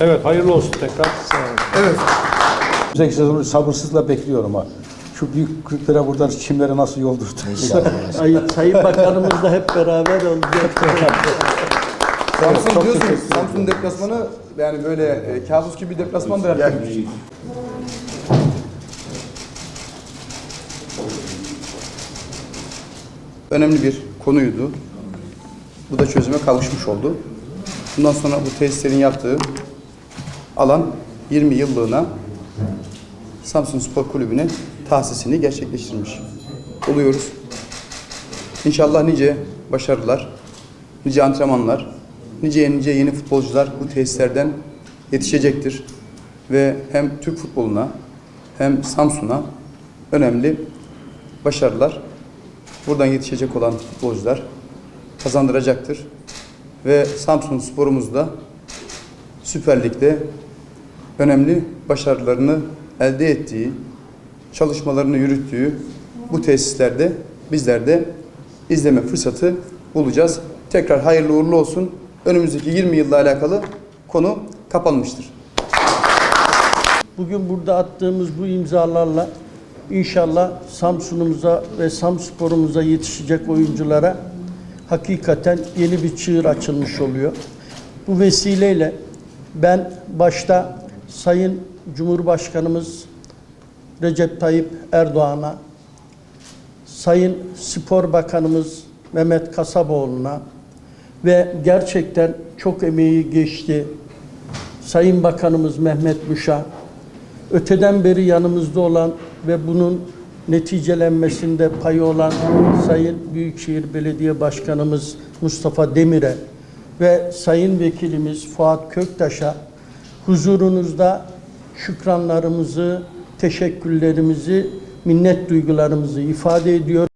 Evet, hayırlı olsun tekrar. Evet. Önümüzdeki sezonu sabırsızla bekliyorum ha. Şu büyük Kırklara buradan çimleri nasıl yoldurdu? Ay, Sayın Bakanımız da hep beraber olacak. Samsun diyorsunuz. Samsun deplasmanı yani böyle e, kabus gibi bir deplasman da ertelemiş. Önemli bir konuydu. Bu da çözüme kavuşmuş oldu. Bundan sonra bu tesislerin yaptığı alan 20 yıllığına Samsun Spor Kulübü'ne tahsisini gerçekleştirmiş oluyoruz. İnşallah nice başarılar, nice antrenmanlar, nice nice yeni futbolcular bu tesislerden yetişecektir. Ve hem Türk futboluna hem Samsun'a önemli başarılar buradan yetişecek olan futbolcular kazandıracaktır. Ve Samsun sporumuz da Süper Lig'de önemli başarılarını elde ettiği, çalışmalarını yürüttüğü bu tesislerde bizler de izleme fırsatı bulacağız. Tekrar hayırlı uğurlu olsun. Önümüzdeki 20 yılla alakalı konu kapanmıştır. Bugün burada attığımız bu imzalarla inşallah Samsun'umuza ve Samspor'umuza yetişecek oyunculara hakikaten yeni bir çığır açılmış oluyor. Bu vesileyle ben başta Sayın Cumhurbaşkanımız Recep Tayyip Erdoğan'a, Sayın Spor Bakanımız Mehmet Kasaboğlu'na ve gerçekten çok emeği geçti Sayın Bakanımız Mehmet Muş'a, öteden beri yanımızda olan ve bunun neticelenmesinde payı olan Sayın Büyükşehir Belediye Başkanımız Mustafa Demir'e ve Sayın Vekilimiz Fuat Köktaş'a huzurunuzda şükranlarımızı, teşekkürlerimizi, minnet duygularımızı ifade ediyor.